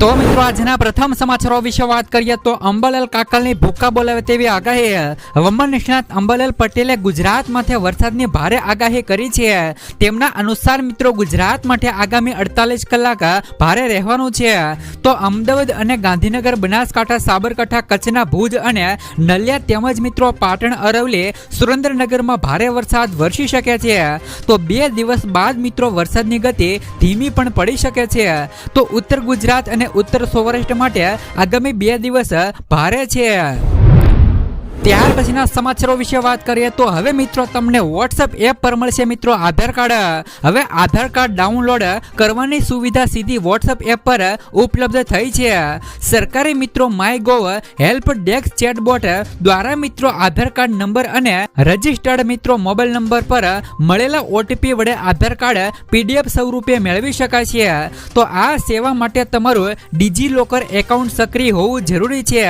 તો મિત્રો, આજના પ્રથમ સમાચારો વિશે વાત કરીએ તો અંબાલાલ કાકલની ભૂકા બોલાવે તેવી આગાહી. હવામાન નિષ્ણાત અંબાલાલ પટેલે ગુજરાત માટે વરસાદની ભારે આગાહી કરી છે. તેમના અનુસાર મિત્રો, ગુજરાત માટે આગામી અડતાલીસ કલાક ભારે રહેવાનું છે. તો અમદાવાદ અને ગાંધીનગર, બનાસકાંઠા, સાબરકાંઠા, કચ્છના ભુજ અને નલિયા તેમજ મિત્રો, પાટણ અરવલી સુરેન્દ્રનગરમાં ભારે વરસાદ વરસી શકે છે. તો બે દિવસ બાદ મિત્રો, વરસાદની ગતિ ધીમી પણ પડી શકે છે. તો ઉત્તર ગુજરાત અને ઉત્તર સૌરાષ્ટ્ર માટે આગામી બે દિવસ ભારે છે. ત્યાર પછીના સમાચારો વિશે વાત કરીએ તો હવે મિત્રો તમને વોટ્સએપ એપ પર મળશે મિત્રો આધાર કાર્ડ. હવે આધાર કાર્ડ ડાઉનલોડ કરવાની સુવિધા સીધી વોટ્સએપ એપ પર ઉપલબ્ધ થઈ છે. સરકારી મિત્રો my gov help desk chatbot દ્વારા મિત્રો આધાર કાર્ડ નંબર અને રજિસ્ટર્ડ મિત્રો મોબાઈલ નંબર પર મળેલા ઓટીપી વડે આધાર કાર્ડ પીડીએફ સ્વરૂપે મેળવી શકાય છે. તો આ સેવા માટે તમારું ડિજી લોકર એકાઉન્ટ સક્રિય હોવું જરૂરી છે.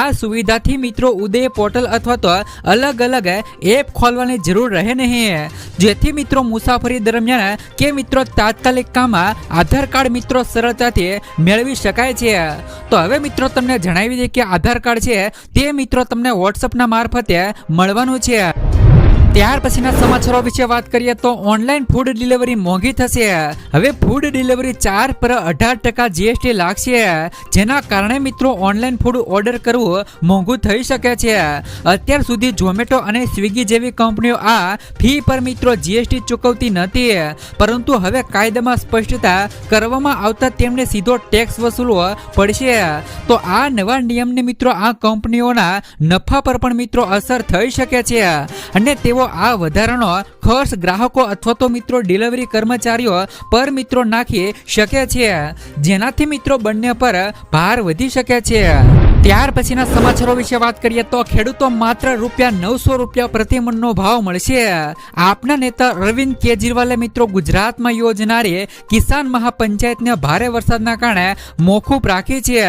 આ સુવિધાથી મિત્રો ઉદય પોર્ટલ અથવા તો અલગ અલગ એપ ખોલવાની જરૂર રહે નહીં. જેથી મિત્રો મુસાફરી દરમિયાન કે મિત્રો તાત્કાલિક કામમાં આધાર કાર્ડ મિત્રો સરળતાથી મેળવી શકાય છે. તો હવે મિત્રો તમને જણાવી દઈએ કે આધાર કાર્ડ છે તે મિત્રો તમને વોટ્સઅપના મારફતે મળવાનું છે. ત્યાર પછીના સમાચારો વિશે વાત કરીએ તો ઓનલાઈન ફૂડ ડિલિવરી મોંઘી થશે. હવે ફૂડ ડિલિવરી ચાર પર અઢાર ટકા જીએસટી લાગશે, જેના કારણે મિત્રો ઓનલાઈન ફૂડ ઓર્ડર કરવું મોંઘું થઈ શકે છે. અત્યાર સુધી ઝોમેટો અને સ્વિગી જેવી કંપનીઓ આ ફી પર મિત્રો જીએસટી ચૂકવતી નથી, પરંતુ હવે કાયદામાં સ્પષ્ટતા કરવામાં આવતા તેમને સીધો ટેક્સ વસૂલવો પડશે. તો આ નવા નિયમને મિત્રો આ કંપનીઓના નફા પર પણ મિત્રો અસર થઈ શકે છે. અને તેઓ આ વધારાનો ખર્ચ ગ્રાહકો અથવા તો મિત્રો ડિલિવરી કર્મચારીઓ પર મિત્રો નાખી શકે છે. જેનાથી મિત્રો બંને પર ભાર વધી શકે છે. ત્યાર પછીના સમાચારો વિશે વાત કરીએ તો ખેડૂતો માત્ર રૂપિયા નવસો રૂપિયા પ્રતિ મણનો ભાવ મળશે. આપના નેતા અરવિંદ કેજરીવાલે મિત્રો ગુજરાતમાં યોજનારી કિસાન મહાપંચાયતને ભારે વરસાદના કારણે મોકૂફ રાખી છે.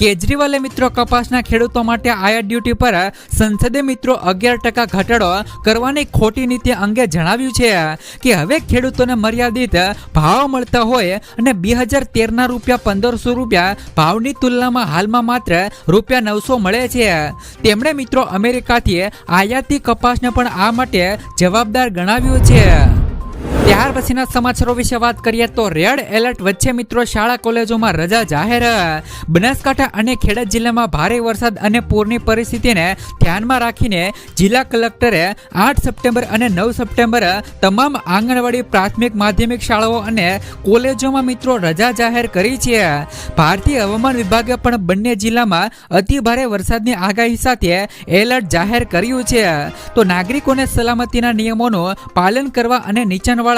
કેજરીવાલે મિત્રો કપાસના ખેડૂતો માટે આયાત ડ્યુટી પર સંસદે મિત્રો અગિયાર ટકા ઘટાડો કરવાની ખોટી નીતિ અંગે જણાવ્યું છે કે હવે ખેડૂતોને મર્યાદિત ભાવ મળતા હોય અને બે હજાર તેરના રૂપિયા પંદરસો રૂપિયા ભાવની તુલનામાં હાલમાં માત્ર રૂપિયા નવસો મળે છે. તેમણે મિત્રો અમેરિકાથી આયાતી કપાસને પણ આ માટે જવાબદાર ગણાવ્યું છે. ત્યાર પછીના સમાચારો વિશે વાત કરીએ તો રેડ એલર્ટ વચ્ચે મિત્રો શાળા, કોલેજોમાં રજા જાહેર. બનાસકાંઠા અને ખેડા જિલ્લામાં ભારે વરસાદ અને પૂરની પરિસ્થિતિને ધ્યાનમાં રાખીને જિલ્લા કલેક્ટરે આઠ સપ્ટેમ્બર અને નવ સપ્ટેમ્બર તમામ આંગણવાડી, પ્રાથમિક, માધ્યમિક શાળાઓ અને કોલેજોમાં મિત્રો રજા જાહેર કરી છે. ભારતીય હવામાન વિભાગે પણ બંને જિલ્લામાં અતિ ભારે વરસાદની આગાહી સાથે એલર્ટ જાહેર કર્યું છે. તો નાગરિકોને સલામતીના નિયમોનું પાલન કરવા અને નીચાણવાળા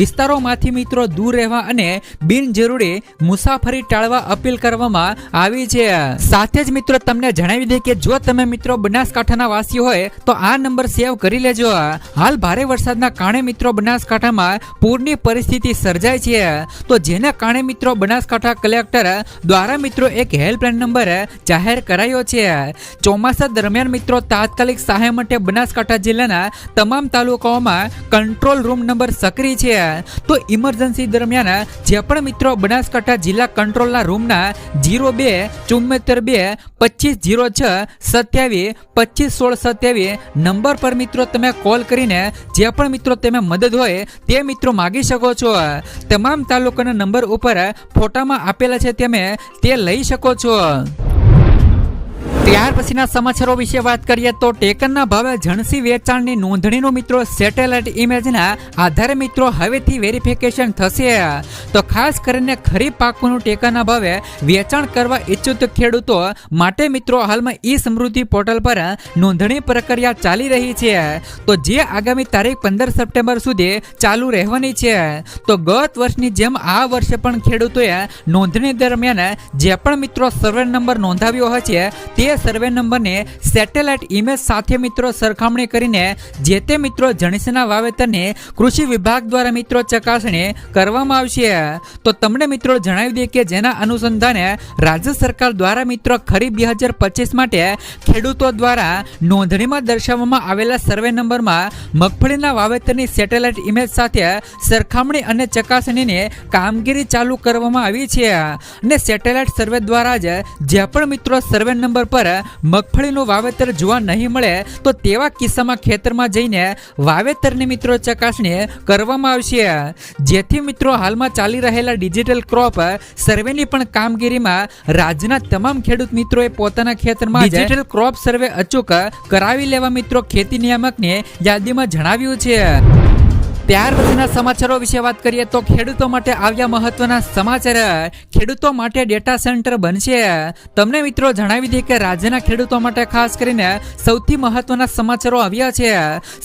વિસ્તારોમાંથી મિત્રો દૂર રહેવા અને બિનજરૂરી મુસાફરી ટાળવા અપીલ કરવામાં આવી છે. સાથે જ મિત્રો તમને જણાવી દઈએ કે જો તમે મિત્રો બનાસકાંઠાના વાસી હોય, તો આ નંબર સેવ કરી લેજો. હાલ ભારે વરસાદના કારણે મિત્રો બનાસકાંઠામાં પૂરની પરિસ્થિતિ સર્જાય છે. તો જેના કારણે મિત્રો બનાસકાંઠા કલેક્ટર દ્વારા મિત્રો એક હેલ્પલાઇન નંબર જાહેર કરાયો છે. ચોમાસા દરમિયાન મિત્રો તાત્કાલિક સહાય માટે બનાસકાંઠા જિલ્લાના તમામ તાલુકાઓમાં કંટ્રોલ રૂમ નંબર સક્રિય છે. તો ઇમરજન્સી દરમિયાન જે પણ મિત્રો બનાસકાંઠા જિલ્લા કંટ્રોલના રૂમના જીરો બે ચુમ્મોતેર બે, પચીસ જીરો છ, સત્યાવીસ, પચીસ સોળ સત્યાવીસ નંબર પર મિત્રો તમે કોલ કરીને જે પણ મિત્રો તમે મદદ હોય તે મિત્રો માગી શકો છો. તમામ તાલુકાના નંબર ઉપર ફોટામાં આપેલા છે તમે તે લઈ શકો છો. ત્યાર પછીના સમાચારો વિશે વાત કરીએ તો ટેકનના ભાવે જણસી વેચાણની નોંધણીનો મિત્રો સેટેલાઇટ ઇમેજના આધારે મિત્રો હવેથી વેરિફિકેશન થશે. તો ખાસ કરીને ખરીફ પાકોનું ટેકાના ભાવે વેચાણ કરવા ઈચ્છુત ખેડૂતો માટે મિત્રો હાલમાં ઈ સમૃદ્ધિ પોર્ટલ પર નોંધણી પ્રક્રિયા ચાલી રહી છે. તો જે આગામી તારીખ પંદર સપ્ટેમ્બર સુધી ચાલુ રહેવાની છે. તો ગત વર્ષની જેમ આ વર્ષે પણ ખેડૂતોએ નોંધણી દરમિયાન જે પણ મિત્રો સર્વે નંબર નોંધાવ્યો હશે તે સર્વે નંબરને સેટેલાઇટ ઇમેજ સાથે મિત્રો સરખામણી કરીને જે તે મિત્રો જણસીના વાવેતરને કૃષિ વિભાગ દ્વારા મિત્રો ચકાસણી કરવામાં આવશે. તો તમને મિત્રો જણાવી દઈએ કે જેના અનુસંધાને રાજ્ય સરકાર દ્વારા મિત્રો ખરીફ બે હજાર પચીસ માટે ખેડૂતો દ્વારા નોંધણીમાં દર્શાવવામાં આવેલા સર્વે નંબરમાં મગફળીના વાવેતરની સેટેલાઇટ ઇમેજ સાથે સરખામણી અને ચકાસણીની કામગીરી ચાલુ કરવામાં આવી છે. અને સેટેલાઇટ સર્વે દ્વારા જ જે પણ મિત્રો સર્વે નંબર પર મગફળીનું વાવેતર જોવા નહીં મળે, તો તેવા કિસ્સામાં ખેતરમાં જઈને વાવેતરની મિત્રો ચકાસણી કરવામાં આવશે. જેથી મિત્રો હાલમાં ચાલી રહેલા ડિજિટલ ક્રોપ સર્વેની પણ કામગીરીમાં રાજ્યના તમામ ખેડૂત મિત્રોએ પોતાના ખેતરમાં ડિજિટલ ક્રોપ સર્વે અચૂક કરાવી લેવા મિત્રો ખેતી નિયામકની યાદીમાં જણાવ્યું છે. ત્યાર પછીના સમાચારો વિશે વાત કરીએ તો ખેડૂતો માટે આવ્યા મહત્વના સમાચાર. ખેડૂતો માટે ડેટા સેન્ટર બનશે. તમને મિત્રો જણાવી દઈએ કે રાજ્યના ખેડૂતો માટે ખાસ કરીને સૌથી મહત્વના સમાચારો આવ્યા છે.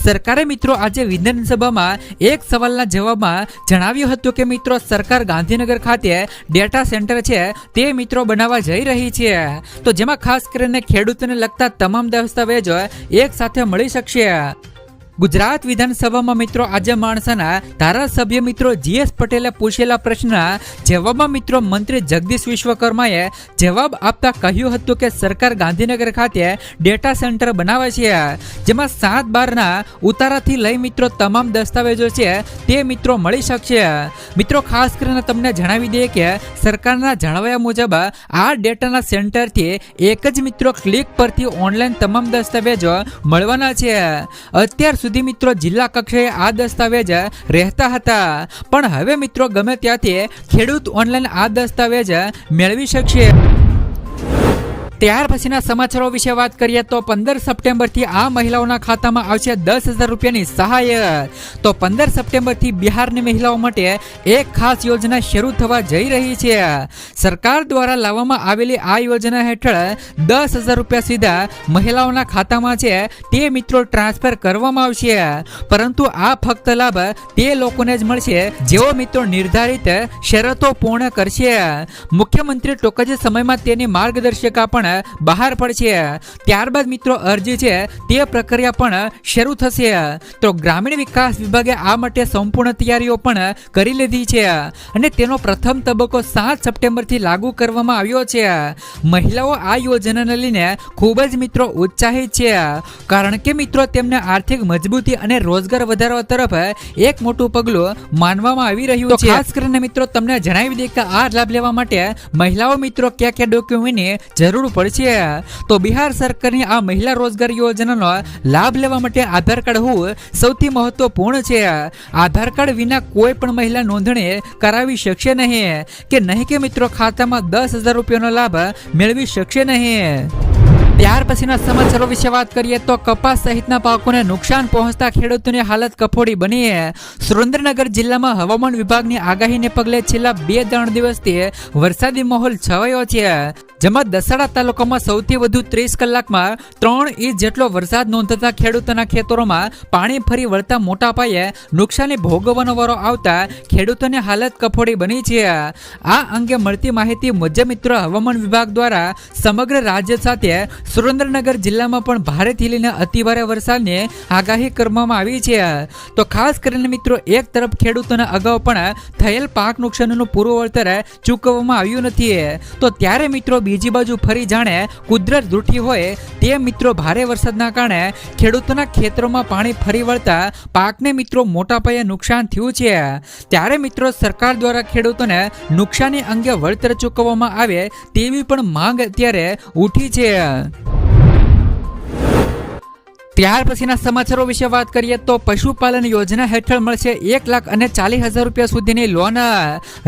સરકારે મિત્રો આજે વિધાનસભામાં એક સવાલના જવાબમાં જણાવ્યું હતું કે મિત્રો સરકાર ગાંધીનગર ખાતે ડેટા સેન્ટર છે, તે મિત્રો બનાવવા જઈ રહી છે. તો જેમાં ખાસ કરીને ખેડૂતોને લગતા તમામ દસ્તાવેજો એક સાથે મળી શકશે. ગુજરાત વિધાનસભામાં મિત્રો આજે માણસાના ધારાસભ્ય મિત્રો જીએસ પટેલે પૂછેલા પ્રશ્નના જવાબમાં મિત્રો મંત્રી જગદીશ વિશ્વકર્માએ જવાબ આપતા કહ્યું હતું કે સરકાર ગાંધીનગર ખાતે ડેટા સેન્ટર બનાવે છે, જેમાં સાત બારના ઉતારાથી લઈ મિત્રો તમામ દસ્તાવેજો છે તે મિત્રો મળી શકશે. મિત્રો ખાસ કરીને તમને જણાવી દઈએ કે સરકારના જણાવ્યા મુજબ આ ડેટાના સેન્ટરથી એક જ મિત્રો ક્લિક પરથી ઓનલાઈન તમામ દસ્તાવેજો મળવાના છે. અત્યાર સુધી મિત્રો જિલ્લા કક્ષાએ આ દસ્તાવેજ રહેતા હતા. પણ હવે મિત્રો ગમે ત્યાંથી ખેડૂત ઓનલાઈન આ દસ્તાવેજ મેળવી શકશે. ત્યાર પછીના સમાચારો વિશે વાત કરીએ તો પંદર સપ્ટેમ્બરથી આ મહિલાઓના ખાતામાં આવશે દસ હજાર રૂપિયાની સહાય તો પંદર સપ્ટેમ્બરથી બિહારની મહિલાઓ માટે એક ખાસ યોજના શરૂ થવા જઈ રહી છે. સરકાર દ્વારા લાવવામાં આવેલી આ યોજના હેઠળ દસ હજાર રૂપિયા સીધા મહિલાઓના ખાતામાં છે. તે મિત્રો ટ્રાન્સફર કરવામાં આવશે. પરંતુ આ ફક્ત લાભ તે લોકોને જ મળશે જેઓ મિત્રો નિર્ધારિત શરતો પૂર્ણ કરશે. મુખ્યમંત્રી ટૂંક જ સમયમાં તેની માર્ગદર્શિકા પણ બહાર પડશે. ત્યારબાદ મિત્રો અરજી છે તે પ્રક્રિયા પણ શરૂ થશે. તો ગ્રામીણ વિકાસ વિભાગે આ માટે સંપૂર્ણ તૈયારીઓ પણ કરી લીધી છે અને તેનો પ્રથમ તબક્કો સાત સપ્ટેમ્બરથી લાગુ કરવામાં આવ્યો છે. મહિલાઓ આ યોજનાને લઈને ખૂબ જ મિત્રો ઉત્સાહિત છે કારણ કે મિત્રો તેમને આર્થિક મજબૂતી અને રોજગાર વધારવા તરફ એક મોટું પગલું માનવામાં આવી રહ્યું છે. ખાસ કરીને મિત્રો તમને જણાવી દઈએ કે આ લાભ લેવા માટે મહિલાઓ મિત્રો કયા કયા ડોક્યુમેન્ટની જરૂર પડશે તો બિહાર સરકારની આ મહિલા રોજગાર યોજનાનો લાભ લેવા માટે આધાર કાર્ડ હોવું સૌથી મહત્વપૂર્ણ છે. આધાર કાર્ડ વિના કોઈ પણ મહિલા નોંધણી કરાવી શકશે નહીં. કે નહીં કે મિત્રો ખાતામાં દસ હજાર રૂપિયાનો લાભ મેળવી શકશે નહીં. ત્યાર પછીના સમાચારો વિશે વાત કરીએ તો કપાસ સહિતના પાકોને નુકસાન પહોંચતા ખેડૂતોની હાલત કફોડી બની. સુરેન્દ્રનગર જિલ્લામાં હવામાન વિભાગની આગાહીને પગલે છેલ્લા બે ત્રણ દિવસથી વરસાદી માહોલ છવાયો છે. જેમાં દસાડા તાલુકામાં સૌથી વધુ ત્રીસ કલાકમાં ત્રણ ઇંચ જેટલો વરસાદ નોંધાતા ખેડૂતોના ખેતરોમાં પાણી ફરી વળતા મોટા પાયે નુકસાની ભોગવવાનો વારો આવતા ખેડૂતોની હાલત કફોડી બની છે. આ અંગે મળતી માહિતી મુજબ મિત્રો હવામાન વિભાગ દ્વારા સમગ્ર રાજ્ય સાથે સુરેન્દ્રનગર જિલ્લામાં પણ ભારેથી લઈને અતિભારે વરસાદની આગાહી કરવામાં આવી છે. તો ખાસ કરીને મિત્રો એક તરફ ખેડૂતોને અગાઉ પણ થયેલ પાક નુકસાનનું પૂરું વળતર ચૂકવવામાં આવ્યું નથી. તો ત્યારે મિત્રો બીજી બાજુ ફરી જાણે કુદરત રૂઠી હોય તે મિત્રો ભારે વરસાદના કારણે ખેડૂતોના ખેતરોમાં પાણી ફરી વળતા પાકને મિત્રો મોટા પાયે નુકસાન થયું છે. ત્યારે મિત્રો સરકાર દ્વારા ખેડૂતોને નુકસાની અંગે વળતર ચૂકવવામાં આવે તેવી પણ માંગ અત્યારે ઉઠી છે. ત્યાર પછીના સમાચારો વિશે વાત કરીએ તો પશુપાલન યોજના હેઠળ મળશે એક લાખ અને ચાલીસ હજાર રૂપિયા સુધીની લોન.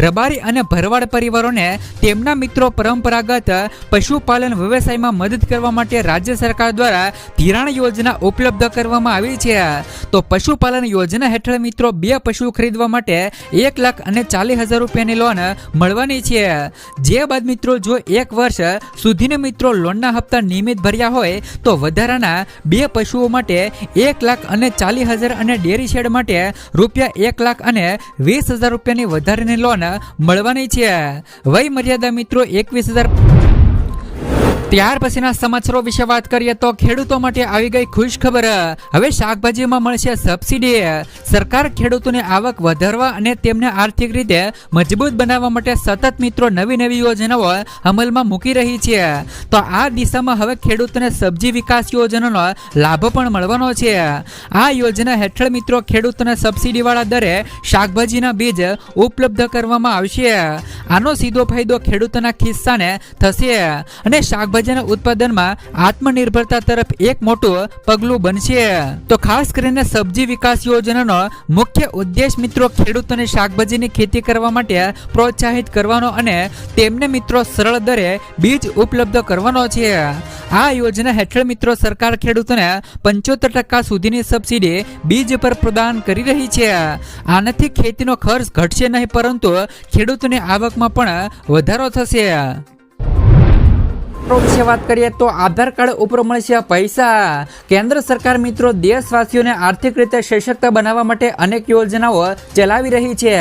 રબારી અને ભરવાડ પરિવારોને તેમના મિત્રો પરંપરાગત પશુપાલન વ્યવસાયમાં મદદ કરવા માટે રાજ્ય સરકાર દ્વારા ધિરાણ યોજના ઉપલબ્ધ કરવામાં આવી છે. તો પશુપાલન યોજના હેઠળ મિત્રો બે પશુ ખરીદવા માટે એક લાખ અને ચાલીસ હજાર રૂપિયાની લોન મળવાની છે. જે બાદ મિત્રો જો એક વર્ષ સુધીને મિત્રો લોનના હપ્તા નિયમિત ભર્યા હોય તો વધારાના બે પશુઓ માટે એક લાખ અને ચાલીસ હજાર અને ડેરી શેડ માટે રૂપિયા એક લાખ અને વીસ હજાર રૂપિયાની વધારાની લોન મળવાની છે. વય મર્યાદા મિત્રો એકવીસ હજાર ત્યાર પછીના સમાચારો વિશે વાત કરીએ તો ખેડૂતો માટે આવી ગઈ ખુશ ખબર, હવે શાકભાજીમાં મળશે સબસિડી. સરકાર ખેડૂતોની આવક વધારવા અને તેમને આર્થિક રીતે મજબૂત બનાવવા માટે સતત મિત્રો નવી નવી યોજનાઓ અમલમાં મૂકી રહી છે. તો આ દિશામાં હવે ખેડૂતોને સબ્જી વિકાસ યોજનાનો લાભ પણ મળવાનો છે. આ યોજના હેઠળ મિત્રો ખેડૂતોને સબસિડીવાળા દરે શાકભાજીના બીજ ઉપલબ્ધ કરવામાં આવશે. આનો સીધો ફાયદો ખેડૂતોના ખિસ્સાને થશે અને શાકભાજીના ઉત્પાદનમાં આત્મનિર્ભરતા તરફ એક મોટું પગલું બનશે. તો ખાસ કરીને સબ્જી વિકાસ યોજનાનો મુખ્ય ઉદ્દેશ મિત્રો ખેડૂતોને શાકભાજીની ખેતી કરવા માટે પ્રોત્સાહિત કરવાનો અને તેમને મિત્રો સરળ દરે બીજ ઉપલબ્ધ કરવાનો છે. આ યોજના હેઠળ મિત્રો સરકાર ખેડૂતોને પંચોતેર ટકા સુધીની સબસિડી બીજ પર પ્રદાન કરી રહી છે. આનાથી ખેતીનો ખર્ચ ઘટશે નહીં, પરંતુ ખેડૂતોની આવકમાં પણ વધારો થશે. મિત્રો વિશે વાત કરીએ તો આધાર કાર્ડ ઉપર મળશે પૈસા. કેન્દ્ર સરકાર મિત્રો દેશવાસીઓને આર્થિક રીતે સશક્ત બનાવવા માટે અનેક યોજનાઓ ચલાવી રહી છે.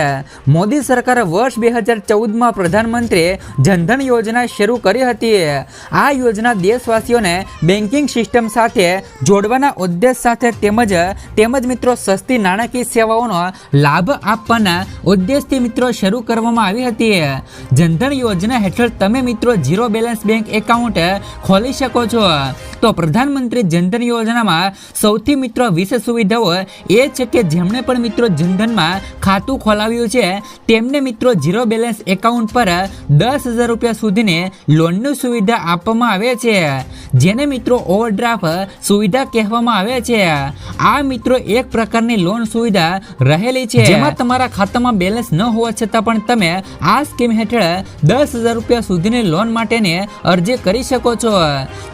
મોદી સરકારે વર્ષ બે હજાર ચૌદમાં પ્રધાનમંત્રી જનધન યોજના શરૂ કરી હતી. આ યોજના દેશવાસીઓને બેન્કિંગ સિસ્ટમ સાથે જોડવાના ઉદ્દેશ સાથે તેમજ તેમજ મિત્રો સસ્તી નાણાકીય સેવાઓનો લાભ આપવાના ઉદ્દેશથી મિત્રો શરૂ કરવામાં આવી હતી. જનધન યોજના હેઠળ તમે મિત્રો ઝીરો બેલેન્સ બેંક એકાઉન્ટ ખોલી શકો છો. તો પ્રધાનમંત્રી જનધન યોજનામાં સૌથી મિત્રો વિશેષ સુવિધાઓ એ છે કે જેમણે પણ મિત્રો જનધનમાં ખાતું ખોલાવ્યું છે, તેમને મિત્રો ઝીરો બેલેન્સ એકાઉન્ટ પર દસ હજાર રૂપિયા સુધીની લોનની સુવિધા આપવામાં આવે છે. જેને મિત્રો ઓવરડ્રાફ્ટ સુવિધા કહેવામાં આવે છે. આ મિત્રો એક પ્રકારની લોન સુવિધા રહેલી છે. જેમાં તમારા ખાતામાં બેલેન્સ ન હોવા છતાં પણ તમે આ સ્કીમ હેઠળ દસ હજાર રૂપિયા સુધીની લોન માટેની અરજી કરી શકો છો.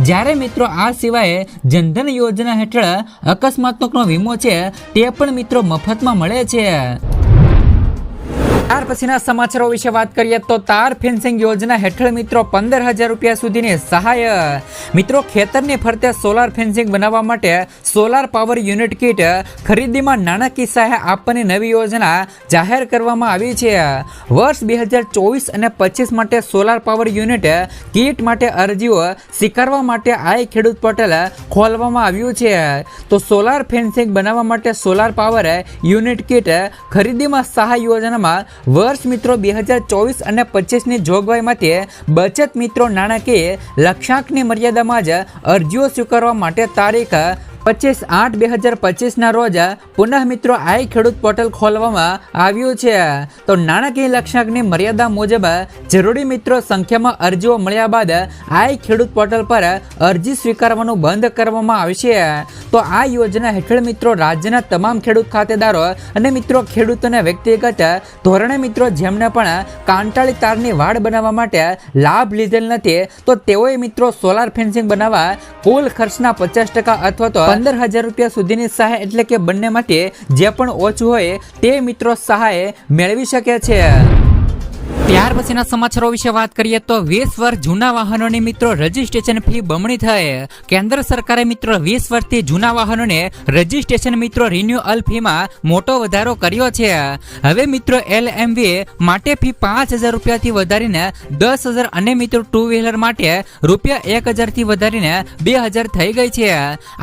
જ્યારે મિત્રો આ સિવાય જનધન યોજના હેઠળ અકસ્માતનો વીમો છે, તે પણ મિત્રો મફતમાં મળે છે. ત્યાર પછીના સમાચારો વિશે વાત કરીએ તો તાર ફેન્સિંગ યોજના હેઠળ મિત્રો પંદર હજાર રૂપિયા સુધીની સહાય. મિત્રો, ખેતરની ફરતે સોલાર ફેન્સિંગ બનાવવા માટે સોલાર પાવર યુનિટ કીટ ખરીદીમાં નાણાકીય સહાય આપવાની નવી યોજના જાહેર કરવામાં આવી છે. વર્ષ બે હજાર ચોવીસ અને પચીસ માટે સોલાર પાવર યુનિટ કીટ માટે અરજીઓ સ્વીકારવા માટે આઈ ખેડૂત પટેલ ખોલવામાં આવ્યું છે. તો સોલાર ફેન્સિંગ બનાવવા માટે સોલાર પાવર યુનિટ કીટ ખરીદીમાં સહાય યોજનામાં વર્ષ મિત્રો બે હજાર ચોવીસ અને પચીસની જોગવાઈ માટે બચત મિત્રો નાણાકીય લક્ષ્યાંકની મર્યાદામાં જ અરજીઓ સ્વીકારવા માટે તારીખ પચીસ આઠ બે હજાર પચીસના રોજ પુનઃ મિત્રો આઈ ખેડૂત પોર્ટલ ખોલવામાં આવ્યું છે. તો નાણાકીય લક્ષ્યાંકની મર્યાદા મુજબ જરૂરી મિત્રો સંખ્યામાં અરજીઓ મળ્યા બાદ આઈ ખેડૂત પોર્ટલ પર અરજી સ્વીકારવાનું બંધ કરવામાં આવશે. તો આ યોજના હેઠળ મિત્રો રાજ્યના તમામ ખેડૂત ખાતેદારો અને મિત્રો ખેડૂતોને વ્યક્તિગત ધોરણે મિત્રો જેમને પણ કાંટાળી તારની વાડ બનાવવા માટે લાભ લીધેલ નથી, તો તેઓએ મિત્રો સોલાર ફેન્સિંગ બનાવવા કુલ ખર્ચના પચાસ ટકા અથવા તો પંદર હજાર રૂપિયા સુધીની સહાય એટલે કે બંને માટે જે પણ ઓછું હોય તે મિત્રો સહાય મેળવી શકે છે. ત્યાર પછીના સમાચારો વિશે વાત કરીએ તો વીસ વર્ષ જૂના વાહનોની મિત્રો રજીસ્ટ્રેશન ફી બમણી થઈ. કેન્દ્ર સરકારે મિત્રો વીસ વર્ષથી જૂના વાહનોને રજીસ્ટ્રેશન મિત્રો રિન્યુઅલ ફીમાં મોટો વધારો કર્યો છે. હવે મિત્રો એલ માટે ફી પાંચ હજાર રૂપિયાથી વધારીને દસ હજાર અને મિત્રો ટુ વ્હીલર માટે રૂપિયા એક હજારથી વધારીને બે હજાર થઈ ગઈ છે.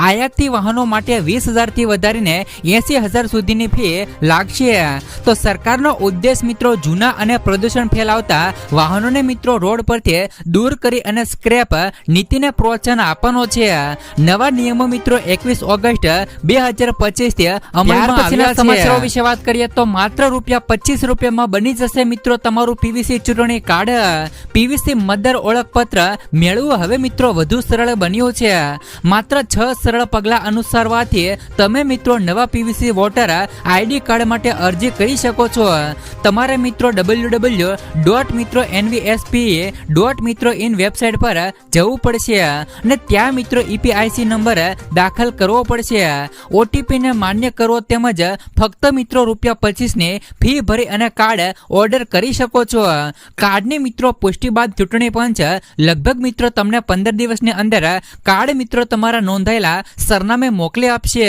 આયાતથી વાહનો માટે વીસ હજારથી વધારીને એસી હજાર સુધીની ફી લાગશે. તો સરકારનો ઉદ્દેશ મિત્રો જૂના અને પ્રદૂષણ ફેલાવતા વાહનોને મિત્રો રોડ પરથી દૂર કરી અને સ્ક્રેપ નીતિને પ્રોત્સાહન આપવાનો છે. નવા નિયમો મિત્રો એકવીસ ઓગસ્ટ બે હજાર પચીસથી અમલમાં આવ્યા વિશે વાત કરીએ તો માત્ર રૂપિયા પચીસ રૂપિયામાં બની જશે મિત્રો તમારું પીવીસી ચૂંટણી કાર્ડ. પીવીસી મતદાર ઓળખપત્ર મેળવવું હવે મિત્રો વધુ સરળ બન્યું છે. માત્ર છ સરળ પગલાં અનુસરવાથી તમે મિત્રો નવા પીવીસી વોટર આઈડી કાર્ડ માટે અરજી કરી શકો છો. તમારે મિત્રો ડબલ્યુ ડબલ્યુ ડોટ મિત્રો એનવીએસપી ડોટ મિત્રો ઇન વેબસાઇટ પર જવું પડશે અને ત્યાં મિત્રો ઈપીઆઈસી નંબર દાખલ કરવો પડશે. ઓટીપીને માન્ય કરવો તેમજ ફક્ત મિત્રો રૂપિયા પચીસની ફી ભરી અને કાર્ડ ઓર્ડર કરી શકો છો. કાર્ડની મિત્રો પુષ્ટિ બાદ ચૂંટણી પંચ લગભગ મિત્રો તમને પંદર દિવસની અંદર કાર્ડ મિત્રો તમારા નોંધાયેલા સરનામે મોકલી આપશે.